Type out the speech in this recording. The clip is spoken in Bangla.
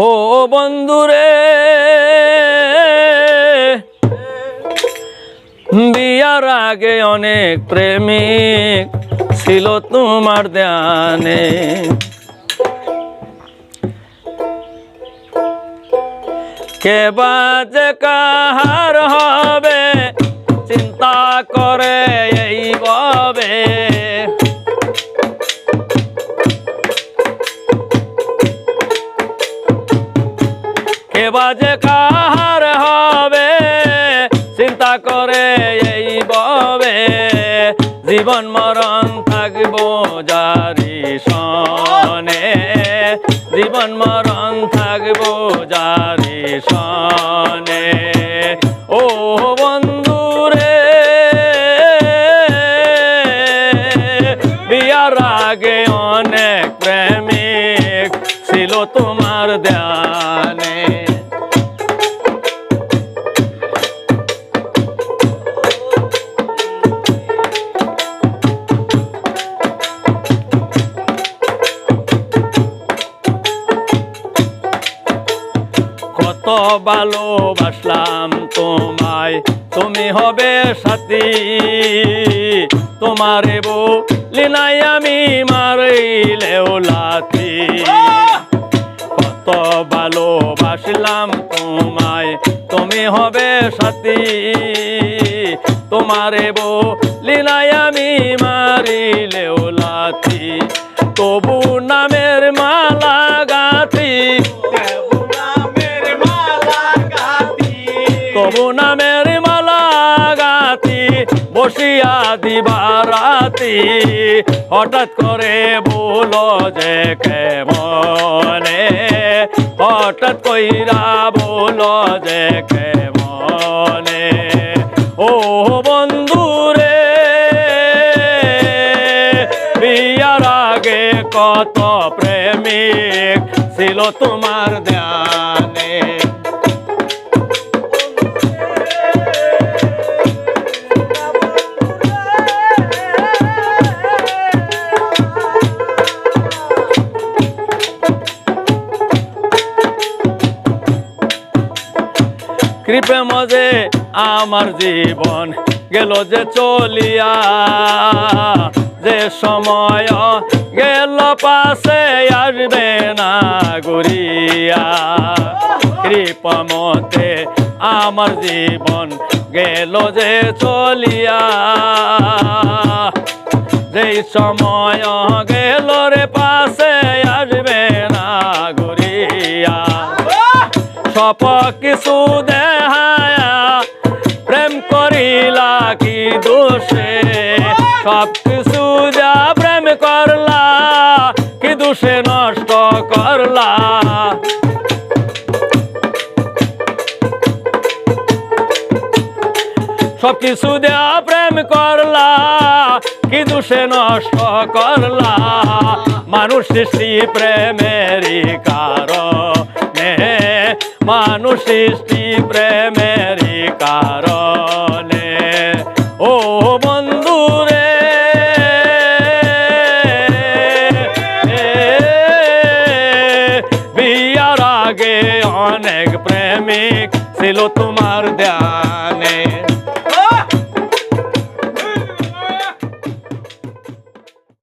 ও বন্ধুরে বিয়ার আগে অনেক প্রেমিক ছিল তোমার ধ্যানে। কে বাজে কাহার হবে, চিন্তা করে এই বাজে কাহার হবে, চিন্তা করে এই ববে। জীবন মরণ থাকব জারি সনে। জীবন মরণ থাকব জারি সনে। ও বন্ধুরে বিয়ার আগে অনেক প্রেমিক ছিল তোমার ধ্যানে কত ভালোবাসলাম তোমায়। তুমি হবে সাথী। তোমারে লিনাই আমি মারিলেও লাথি। কত ভালোবাসলাম তোমায়। তুমি হবে সাথী। তোমারে লিনাই আমি মারিলেও লাথি। তবু তবু নামের মালা গাতি, বসিয়া দিবারাতি হঠাৎ করে বলো যে কেমনে? হঠাৎ কইরা বলো যে কেমনে? ও বন্ধু রে বিয়ার আগে কত প্রেমিক ছিল তোমার ধ্যানে কৃপে মজে আমার জীবন গেল যে চলিয়া। যে সময় গেল, পাশে আসবে না গড়িয়া কৃপমতে আমার জীবন গেল যে চলিয়া। যেই সময় গেল রে, পাশে আসবে না সপ কিছু দেহায়া প্রেম করিলা কি দোষে? সব কিছু যা প্রেম করলা, কি দোষে নষ্ট করলা? সব কিছু দেয়া প্রেম করলা, কি দোষে নষ্ট করলা? মানুষ সৃষ্টি প্রেমেরই কারণে। মানুষ সৃষ্টি প্রেমেরই কারণে। ও বন্ধু রে বিয়ার আগে অনেক প্রেমিক ছিল তোমার ধ্যানে।